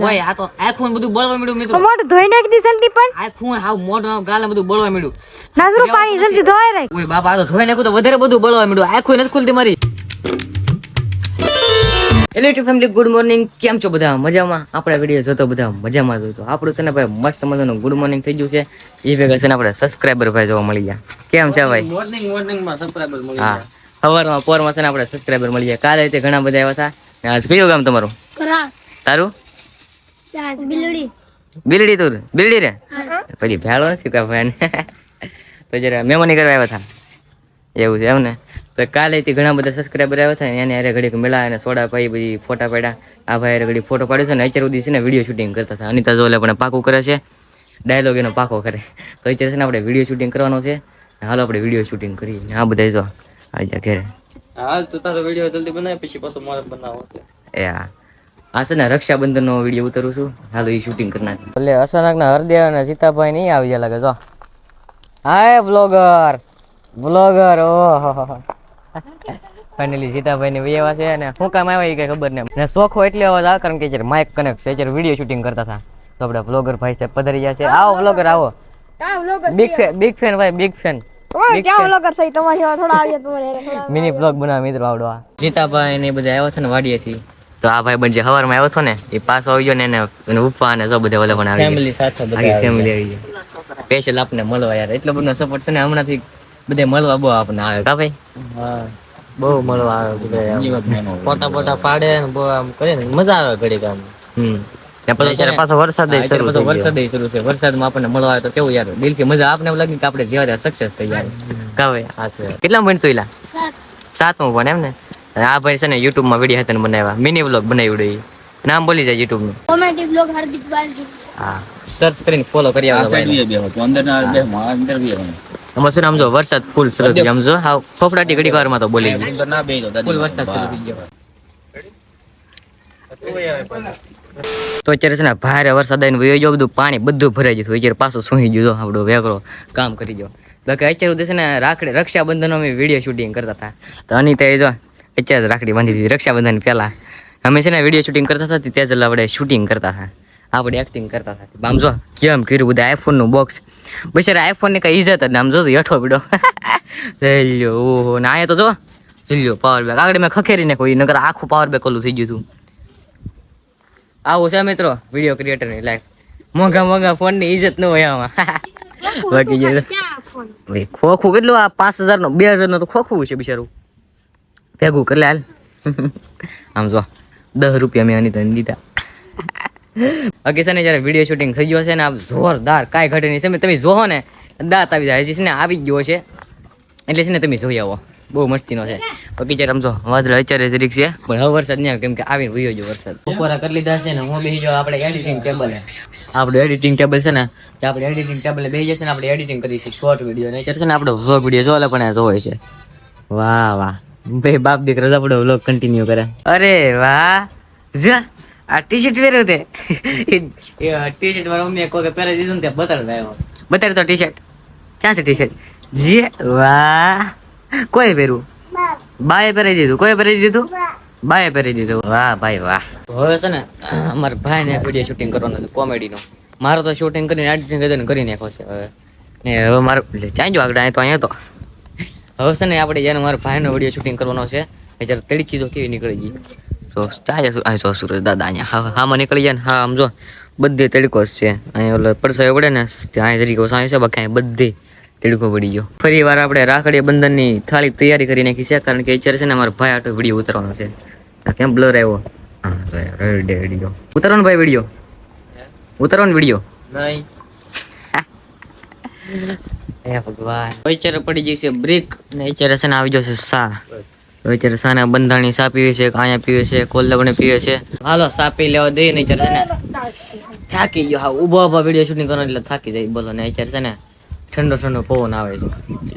ઓય આ તો આખું બધું બળવા મળ્યું મિત્રો. મોઢ ધોઈ નાખી દી જલ્દી પણ. આખું હાવ મોઢું ગાલ બધું બળવા મળ્યું નાસરું પાણી જલ્દી ધોઈ રાખ. ઓય બાપા આ તો ધોઈ નાખું તો વધારે બધું બળવા મળ્યું આખું નથી ખુલતી મારી. Hello YouTube family good morning કેમ છો બધા? મજામાં? આપણા વીડિયો જોતો બધા મજામાં જોતો આપણું છે ને ભાઈ મસ્ત મજાનું ગુડ મોર્નિંગ થઈ ગયું છે. એ ભેગા છે ને આપણે સબસ્ક્રાઈબર ભાઈ જોવા મળી ગયા. કેમ છે ભાઈ? મોર્નિંગ મોર્નિંગમાં સબસ્ક્રાઇબર મળી ગયા. સવારમાં પોરમાં છે ને આપણે સબસ્ક્રાઈબર મળી ગયા. કાલે તે ઘણા બધા આવ્યા હતા. આજ કયું ગામ તમારું? તારું? બિલડી. બિલડી તું બિલડી રે? પછી ભેળો નથી કા ભાઈ તો જરા મેમોની કરવા આવ્યા હતા એવું છે એમ ને? તો કાલે થી ઘણા બધા સબસ્ક્રાઈબર આવ્યા હતા એને અરે ઘડીક મેળા અને સોડા પાઈ બધી ફોટા પાડ્યા. આ ભાઈ અરે ઘડી ફોટો પાડ્યો છે ને અત્યારે સુધી છે ને વીડિયો શૂટિંગ કરતા હતા અનિતા જોલે પણ પાકું કરે છે. ડાયલોગ એનો પાકો કરે. તો અત્યારે છે ને આપણે વીડિયો શૂટિંગ કરવાનો છે. હાલો આપણે વીડિયો શૂટિંગ કરીએ. ને આ બધા જો. આવી ઘેરે. હાલ તો તારો વીડિયો જલ્દી બનાવી પછી પાછો મારે બનાવો એ હા. આ છે ને રક્ષાબંધનનો વીડિયો ઉતારું છું. હાલો એ શૂટિંગ કરી નાખ એટલે અચાનકના હરદેવ અને સીતાભાઈ નહીં આવી ગયા લાગે જો. હાય બ્લોગર બ્લોગર ઓહો. ફાઇનલી સીતાભાઈ ની એવા છે અને શું કામ આવ્યા એ કઈ ખબર નહીં. ને શોખો એટલે અવાજ આવે કારણ કે જ્યારે માઇક કનેક્ટ છે. જ્યારે વીડિયો શૂટિંગ કરતા હતા. તો આપણે બ્લોગર ભાઈ સાહેબ પધારી ગયા છે. આવો બ્લોગર આવો. બિગ ફેન બિગ ફેન ભાઈ બિગ ફેન છે મિની બ્લોગ બનાવ મિત્રો આવડો આ. સીતાભાઈ ને એ બધા આવ્યા હતા ને વાડીએથી. તો આ ભાઈ બંધ જે હવારમાં આવ્યો હતો ને એ પાછો આવી ગયો ને એને એને ઉપા અને સૌ બધા ઓલે પણ આવી ગયા. ફેમિલી સાથે આખી ફેમિલી આવી ગઈ સ્પેશિયલ આપને મળવા યાર. એટલો બધો સપોર્ટ છે ને હમણાંથી બધે મળવા બહુ આપણને આવે. કા ભાઈ? હા. બહુ મળવા આવે બધા પોતા પોતા પાડે ને બહુ આમ કરે ને મજા આવે ઘડીક આમ. હમ. પછી વરસાદ અત્યારે પાછો વરસાદ શરૂ છે. વરસાદમાં આપણને મળવા આવે તો કેવું યાર દિલથી મજા આપને લાગે કે આપણે જ્યારે સક્સેસ થઈ જાય કા ભાઈ. હા છે. કેટલા ભણતો એલા? સાતમું પણ એમ ને? આ ભાઈ છે ને યુટ્યુબમાં વીડિયો હતા બનાવ્યા. મિની વ્લોગ બનાવ્યું એ. નામ બોલી જાય YouTube નું. કોમેડી વ્લોગ હાર્દિક બારજી હા. સર્ચ કરીને ફોલો કરી આવજો ભાઈ. આમાં છે ને આમ જો? વરસાદ ફૂલ સરસ થઈ ગયો હા ફફડાટી ઘડીક વારમાં તો બોલી ગઈ ફૂલ વરસાદ શરૂ થઈ ગયો. તો અત્યારે છે ને ભારે વરસાદ આવીને વયો ગયો બધું પાણી બધું ભરાઈ જતું અત્યારે પાછું સૂઈ ગયું. જો આપણો વેગરો કામ કરી ગયો. બાકી અત્યારે સુધી છે ને રાખડે રક્ષાબંધનનો અમે વીડિયો શૂટિંગ કરતા હતા. તો અનિતા એ જો અત્યારે જ રાખડી બાંધી દીધી રક્ષાબંધન પહેલા. અમે છે ને વીડિયો શૂટિંગ કરતા હતા ત્યાં જ આપણે શૂટિંગ કરતા હતા. આપણે એક્ટિંગ કરતા હતા. આમ જો કેમ કર્યું બધા આઈફોનનું બોક્સ બિચારા આઈફોનની કઈ ઇજ્જત જ આમ જો હેઠો પીડો લઈ લ્યો ઓહો ને આયા તો જો જોઈ પાવર બેક આગળ મેં ખખેરીને કોઈ નગર આખું પાવર બેક ઓલું થઈ ગયું હતું. આવું છે મિત્રો વીડિયો ક્રિએટરની લાઈફ મોંઘા મોંઘા ફોનની ઇજ્જત ન હોય આમાં. બાકી ખોખું કેટલું આ પાંચ હજારનો બે હજારનો તો ખોખું છે બિચારું. ભેગું કરી હાલ આમ જો દસ રૂપિયા મેં અનિતાને દીધા. બાકી છે ને જ્યારે વીડિયો શૂટિંગ થઈ ગયો છે ને આમ જોરદાર કાંઈ ઘટે નહીં. છે તમે જોહો ને દાંત આવી જાય. છે ને આવી જ ગયો છે. એટલે છે ને તમે જોઈ આવો. બહુ મસ્તીનો છે. બાકી જ્યારે સમજો જો વાદળ અત્યારે જરીક છે. પણ હવે વરસાદ નહીં આવે કેમ કે આવીને વયો જો વરસાદ. બપોરા કરી લીધા છે ને હું બેસી જાઉં આપણે એડિટિંગ ટેબલે આપણું એડિટિંગ ટેબલ છે ને જે આપણે એડિટિંગ ટેબલે બેસી જશે ને આપણે એડિટિંગ કરીશું શોર્ટ વીડિયો ને. અત્યારે છે ને આપણે વ્લોગ વીડિયો જોવા પણ આ છે. વાહ વાહ. ભાઈ બાપ દીકરા આપણો વ્લોગ કન્ટિન્યુ કરે. અરે વાહ. જો. આ ટી શર્ટ પહેર્યું તે. ટી શર્ટ મારા મમ્મીએ કોઈ પહેરી દીધું ને તે બતાડતા આવ્યો. બતાડ તો ટી શર્ટ ક્યાં છે ટી શર્ટ જે વાહ. કોઈ પહેર્યું? બાએ પહેરી દીધું. કોઈ પહેરી દીધું? બાએ પહેરી દીધું. વાહ ભાઈ વાહ. તો હવે છે ને અમારા ભાઈને ને વીડિયો શૂટિંગ કરવાનો છે કોમેડીનો મારો તો શૂટિંગ કરીને એડિટિંગ કરીને કરી નાખ્યો છે હવે. ને હવે મારું ચાંજો આગળ અહીં તો અહીંયા તો. હવે છે ને આપણે જેને મારા ભાઈનો વીડિયો શૂટિંગ કરવાનો છે એ જ્યારે તડકી જો કેવી નીકળી ગઈ. સો ચાય આ સો સુરજ દાદા અહીંયા હા હામાં નીકળી જાય ને હા આમ જો બધે તડકો જ છે. અહીંયા ઓલો પડસાયો પડે ને ત્યાં તરીકે સાંય છે બાકી બધે તડકો પડી ગયો. ફરી વાર આપણે રાખડી બંધનની થાળી તૈયારી કરી નાખી છે કારણ કે અત્યારે છે ને અમારા ભાઈ આટો વીડિયો ઉતારવાનો છે. કેમ બ્લર આવ્યો? વીડિયો ભાઈ વીડિયો. ઉતારવાનો વીડિયો. નહીં. હે ભગવાન. અત્યારે પડી ને અત્યારે છે ને આવી જશે સા. અત્યારે બંધાણી સા પીવે છે, અહીંયા પીવે છે કોલ્લાબને પીવે છે. હાલો, સા લેવા દઈએ ને અત્યારે છે ને. થાકી ગયો. હા, ઊભો ઊભો વીડિયો શૂટિંગ કરવાનો એટલે થાકી જાય, બોલો. ને અત્યારે છે ને ઠંડો ઠંડો પવન આવે છે.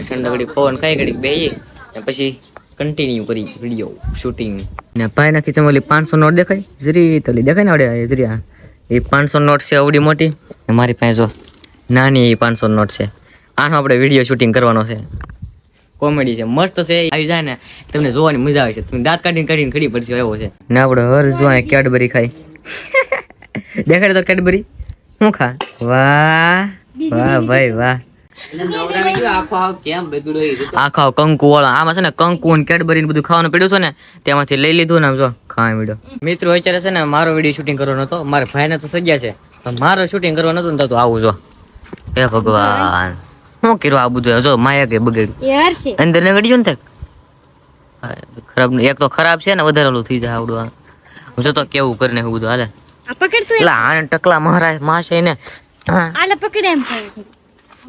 ઠંડો ઘડી પવન કઈ ઘડી ને પછી કન્ટિન્યુ કરી વીડિયો શૂટિંગ ને ભાઈ નાખી ચમલી પાંચસો નોટ દેખાય? જરી તલી દેખાય ને અડે જરી આ. એ પાંચસો નોટ છે આવડી મોટી. ને મારી પાસે જો નાની એ પાંચસો નોટ છે. આનો આપણે વીડિયો શૂટિંગ કરવાનો છે. કોમેડી છે મસ્ત છે આવી જાય ને તમને જોવાની મજા આવે છે. તમે દાંત કાઢીને કાઢીને ખડી પડશે એવો છે. ને આપણે હર જોવા કેડબરી ખાય દેખાડે તો કેડબરી? શું ખા? વાહ વાહ ભાઈ વાહ. આખો કંકુ વાળો આમાં છે ને કંકુ ને કેડબરી બધું ખાવાનું પડ્યું છે ને તેમાંથી લઈ લીધું ને આમ જો ખાવા મળ્યો. મિત્રો અત્યારે છે ને મારો વીડિયો શૂટિંગ કરવાનો હતો. મારા ભાઈને તો સજ્યા છે. પણ મારો શૂટિંગ કરવાનું હતું ને તો આવું જો. હે ભગવાન. શું કર્યું આ બધું? જો માયા કે બગડ્યું. અંદર ને ગડ્યું ને તે ખરાબ એક તો ખરાબ છે ને વધારેલું થઈ જાય આવડું. હું જો તો કેવું કરીને એવું બધું હાલે. પકડ તું એટલે આને ટકલા મહારાજ માસે ને આલે પકડ એમ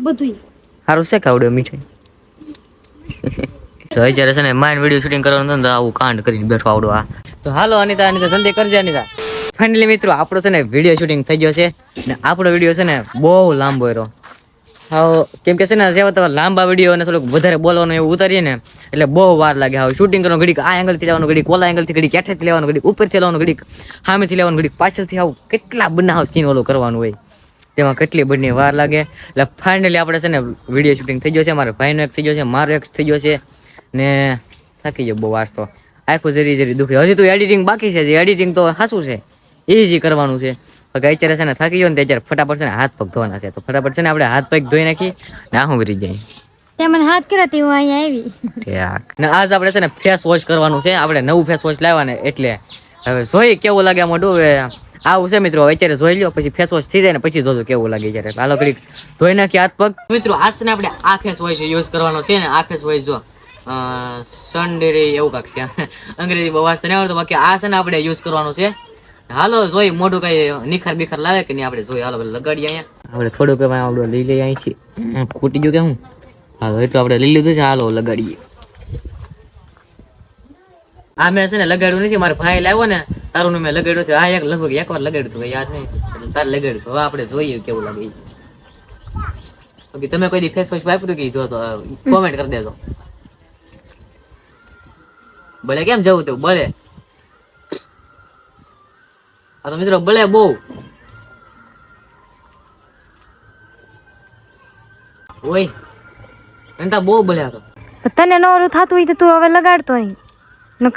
બધું સારું છે કાવડે મીઠાઈ? તો અત્યારે છે ને માઇન વીડિયો શૂટિંગ કરવાનું હતું ને તો આવું કાંડ કરીને બેઠો આવડું આ. તો હાલો અનિતા અનિતા જલ્દી કરજે અનિતા. ફાઇનલી મિત્રો આપણો છે ને વીડિયો શૂટિંગ થઈ ગયો છે. ને આપણો વીડિયો છે ને બહુ લાંબો રહ્યો. હાવ, કેમ કે છે ને જેવા તમારે લાંબા વીડિયો અને થોડુંક વધારે બોલવાનું એવું ઉતારીએ ને, એટલે બહુ વાર લાગે. હવે શૂટિંગ કરવાનું ઘડીક આ એંગલથી લેવાનું ઘડીક, ઓલા એંગલથી ઘડીક હેઠેથી લેવાનું ઘડીક, ઉપરથી લેવાનું ઘડીક સામેથી લેવાનું ઘડીક, પાછળથી આવું કેટલા બનાવ સીન ઓલું કરવાનું હોય. તેમાં કેટલી બધી વાર લાગે. એટલે ફાઇનલી આપણે છે ને વીડિયો શૂટિંગ થઈ ગયો છે, મારા ભાઈનો એક થઈ ગયો છે, મારો એક થઈ ગયો છે, ને થાકી ગયો બહુ વાસ તો. આખું જરી જરી દુખે. હજી તો એડિટિંગ બાકી છે જે એડિટિંગ તો હાસું છે. ઇઝી કરવાનું છે. પછી અત્યારે છે ને થાકી ગયો ને તે અત્યારે ફટાફટ છે ને હાથ પગ ધોવાના છે. તો ફટાફટ છે ને આપણે હાથ પગ ધોઈ નાખી ના હું વરી જાય તે મને હાથ કર્યો તે હું અહીંયા આવી. ઠેક. ને આજ આપણે છે ને ફેસ વોશ કરવાનું છે. આપણે નવું ફેસ વોશ લાવવા ને એટલે હવે જોઈ કેવું લાગે મોઢું. હવે આવું છે મિત્રો. હવે અત્યારે જોઈ લ્યો પછી ફેસ વોશ થઈ જાય ને પછી જોજો કેવું લાગે જ્યારે. હાલો કરી ધોઈ નાખી હાથ પગ. મિત્રો આજ છે ને આપણે આ ફેસ વોશ યુઝ કરવાનો છે ને. આ ફેસ વોશ જો સનડેરી એવું કાંક છે. અંગ્રેજી બહુ વાંચતા નહીં આવડતું. બાકી આ છે ને આપણે યુઝ કરવાનું છે. હાલો, જોઈ, મોઢું કઈ નિખાર બિખાર લાવે કે નહીં? આપણે જોઈ, હાલો લગાડીએ અહીંયા. આપણે થોડુંક આપણે લઈ લઈએ અહીંથી. ખૂટી ગયું કે હું? હાલો, એટલું આપણે લઈ લીધું છે, હાલો, લગાડીએ. આ મેં છે ને લગાડ્યું નથી, મારો ભાઈ લાવ્યો ને, તારું મેં લગાડ્યું છે. આ એક લગભગ એક વાર લગાડ્યું હતું યાદ નહીં. તારે લગાડ્યું. હવે આપણે જોઈએ કેવું લાગે. બાકી તમે કોઈ દી ફેસ વોશ વાપર્યું કે જો તો કોમેન્ટ કરી દેજો. ભલે, કેમ જવું તું? ભલે. આ તો મિત્રો ભલે બહુ. ઓય એનતા બહુ ભલે આ તો તને ન ઓલું થતું હોય તો તું હવે લગાડતો નહીં.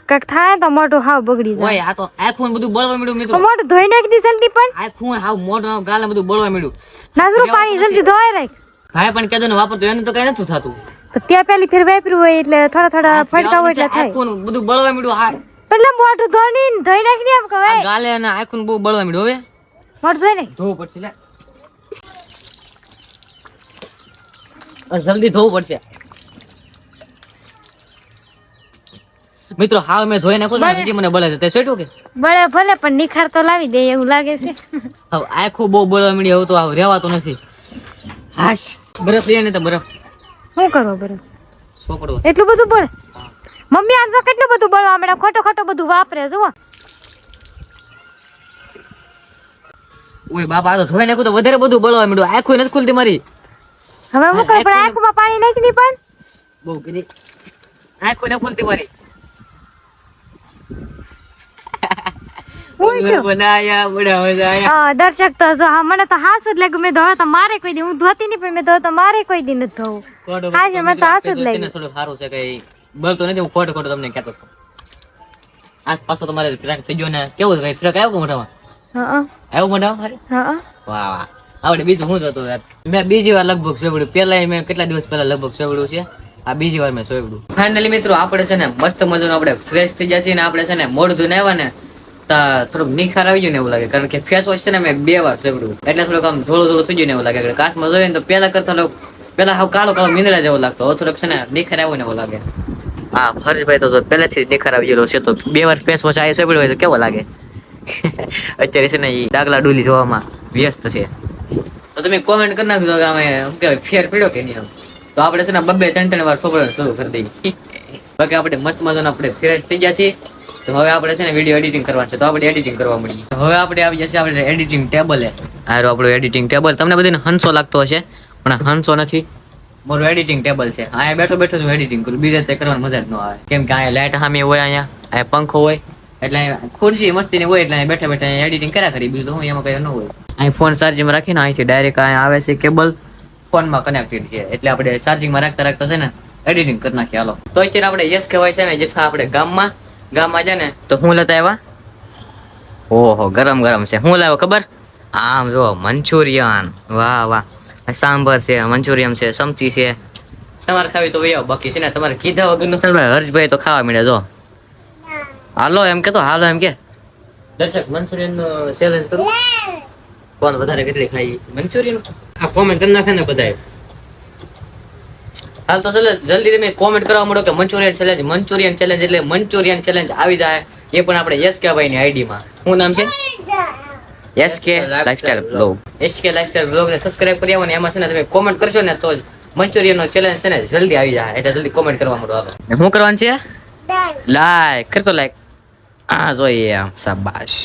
કાંઈક થાય તો મોઢું હાવ બગડી જાય. ઓય આ તો આખું બધું બળવા મળ્યું મિત્રો. મોઢું ધોઈ નાખ દી જલ્દી પણ. આખું હાવ મોઢું ગાલ બધું બળવા મળ્યું નાઝરું પાણી જલ્દી ધોઈ રાખ. ભાઈ પણ કેદો ને વાપરતો એને તો કઈ નથી થતું. તો ત્યાં પેલી ફેર વાપર્યું હોય એટલે થોડા થોડા ફડકા હોય એટલે થાય આખું બધું બળવા મળ્યું આ એટલે મોઢું ધોની ધોઈ નાખ ને એમ આ કહેવાય ગાલે અને આખું બહુ બળવા મળ્યું હવે? મોઢું ધોઈ નાખ. ધોવું પડશે લે. જલ્દી ધોવું પડશે. મિત્રો હાવ મેં ધોઈ નાખું છું હજી મને બળે છે. તે સેટું કે? બળે ભલે પણ નિખાર તો લાવી દે એવું લાગે છે. હવે આખું બહુ બળવા મળ્યું હવે તો આવ રહેવાતું નથી. હાશ. બરફ લઈએ ને તો બરફ. શું કરો બરફ? શું પડવા એટલું બધું બળે? મમ્મી આજો કેટલું બધું બળવા મળે ખોટો ખોટો બધું વાપરે જુઓ. ઓય બાપા આ તો ધોઈ નાખું તો વધારે બધું બળવા મળ્યું. આખું નથી ખુલતી મારી. હવે હું કઈ પણ આંખમાં પાણી નાખી દી પણ. બહુ કરી આંખો ને ખુલતી મારી. દર્શક તો જો મને તો હાસ જ લાગ્યું મેં ધોવા તો મારે કોઈ દી હું ધોતી નહીં પણ મેં ધોયો તો મારે કોઈ દી નથી ધોવું. કોડો મને તો હાસ જ લાગ્યું થોડું સારું છે કે બળતો નથી હું ખોટ ખોટું તમને કહેતો હતો. આસપાસ તમારે ક્રાંક થઈ ગયો ને કેવું કઈ ફરક આવ્યો કે મોઢામાં? હા આવ્યો મોઢામાં હા વાહ વાહ. આવડે બીજું હું જોતો યાર? મેં બીજી વાર લગભગ સોયબડું પેલા મેં કેટલા દિવસ પહેલા લગભગ સોયબડું છે? આ બીજી વાર મેં સોયબડું. ફાઇનલી મિત્રો આપણે છે ને મસ્ત મજાનું આપણે ફ્રેશ થઈ જશે ને આપણે છે ને મોઢું ધોઈને આવ્યા ને થોડુંક નિખાર આવી ગયું ને એવું લાગે. કારણ કે ફેસ વોશ છે ને મેં બે વાર સોયબડું. એટલે થોડુંક આમ ધોળું થોડું થઈ ગયું ને એવું લાગે. કાચમાં જોઈએ ને તો પેલા કરતા પેલા હાવ કાળો કાળો મીંદડા જેવો લાગતો. થોડોક છે ને નિખાર આવ્યો ને એવું લાગે. હા, હર્ષભાઈ તો પહેલેથી જ નિખાર ગયેલો છે, તો બે વાર ફેસ વોશ આવી સોયડ્યું હોય તો કેવો લાગે? અત્યારે છે ને એ ડાગલા ડોલી જોવામાં વ્યસ્ત છે. તો તમે કોમેન્ટ કરી નાખજો, કે અમે શું કહેવાય, ફેર પડ્યો કે નહીં તો આપણે છે ને બબ્બે ત્રણ ત્રણ વાર સોપડવાનું શરૂ કરી દઈએ. બાકી આપણે મસ્ત મજાનો આપણે ફ્રેશ થઈ ગયા છીએ. તો હવે આપણે છે ને વીડિયો એડિટિંગ કરવાનું છે, તો આપણે એડિટિંગ કરવા મળીએ હવે આપણે આવી જશે આપણે એડિટિંગ ટેબલે આરો આપણું એડિટિંગ ટેબલ તમને બધાને હંસો લાગતો હશે, પણ હંસો નથી. મારું એડિટિંગ ટેબલ છે. અહીંયા બેઠો બેઠો હું એડિટિંગ કરું. બીજા તે મજા જ ન આવે. કેમ કે અહીંયા લાઇટ સામે હોય અહીંયા અહીંયા પંખો હોય. એટલે ખુરશી ખુરશી મસ્તીની હોય એટલે બેઠા બેઠા એડિટિંગ કર્યા કરી. બીજું હું એમાં કઈ ન હોય. અહીં ફોન ચાર્જિંગમાં રાખીને અહીંથી ડાયરેક્ટ અહીંયા આવે છે કેબલ ફોનમાં કનેક્ટેડ છે. એટલે આપણે ચાર્જિંગમાં રાખતા રાખતા છે ને એડિટિંગ કરી નાખીએ. હાલો. તો અત્યારે આપણે યસ કહેવાય છે ને જે આપણે ગામમાં ગામમાં જાય ને, તો હું લેતા આવ્યા? ઓહો, ગરમ ગરમ છે. હું લાવ્યો ખબર? આમ જો મંચુરિયન. વાહ વાહ. સાંભર છે મંચુરિયન છે, સમચી છે. તમારે ખાવી તો વહી બાકી છે ને, તમારે કીધા વગરનું ને હર્ષભાઈ તો ખાવા મળે જો. હાલો, એમ કે તો હાલો, એમ કે. દર્શક મંચુરિયન નો ચેલેન્જ કરો? કોણ વધારે કેટલી ખાઈ? મંચુરિયન? આ કોમેન્ટ કરી નાખે ને બધાએ. હાલ તો ચલો જલ્દી તમે કોમેન્ટ કરવા માંડો કે મંચુરિયન ચેલેન્જ મંચુરિયન ચેલેન્જ એટલે મંચુરિયન ચેલેન્જ આવી જાય. એ પણ આપણે યશ કે ભાઈ ની આઈડી માં. શું નામ છે? યસ કે lifestyle blog SK lifestyle blog ને સબસ્ક્રાઇબ કરી આવો ને એમાં છે ને તમે કોમેન્ટ કરશો ને તો જ મંચુરિયન નો ચેલેન્જ છે ને જલ્દી આવી જાય. એટલે જલ્દી કોમેન્ટ કરવા માંડો હાલો. શું કરવાનું છે? લાઈક કરતો લાઈક આ જોઈએ આમ શાબાશ.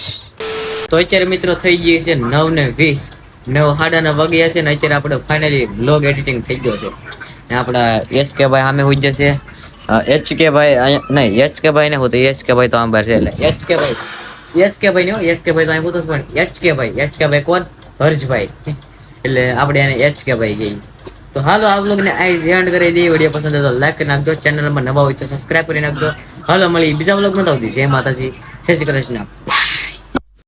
તો અત્યારે મિત્રો થઈ ગઈ છે નવ ને વીસ. નવ સાડા નવ વાગ્યા છે ને અત્યારે આપણે ફાઇનલી બ્લોગ એડિટિંગ થઈ ગયો છે. ને આપણા એસ કે ભાઈ સામે હોઈ જશે. એચ કે ભાઈ નહીં એચ કે ભાઈ ને હું તો એચ કે ભાઈ તો આમ બહાર છે. એટલે એચ કે ભાઈ. એસ ભાઈ નો એસ ભાઈ તો અહીં પૂછો પણ એચ કે ભાઈ એચ કે ભાઈ કોણ? હર્ષભાઈ. એટલે આપણે એને એચ કે ભાઈ કહીએ. તો હાલો આ વ્લોગને આઈ એન્ડ કરી દઈએ. વીડિયો પસંદ તો લાઈક કરી નાખજો. ચેનલમાં નવા હોય તો સબસ્ક્રાઇબ કરી નાખજો. હાલો મળી બીજા વ્લોગમાં તો જય માતાજી. જય શ્રી કૃષ્ણ.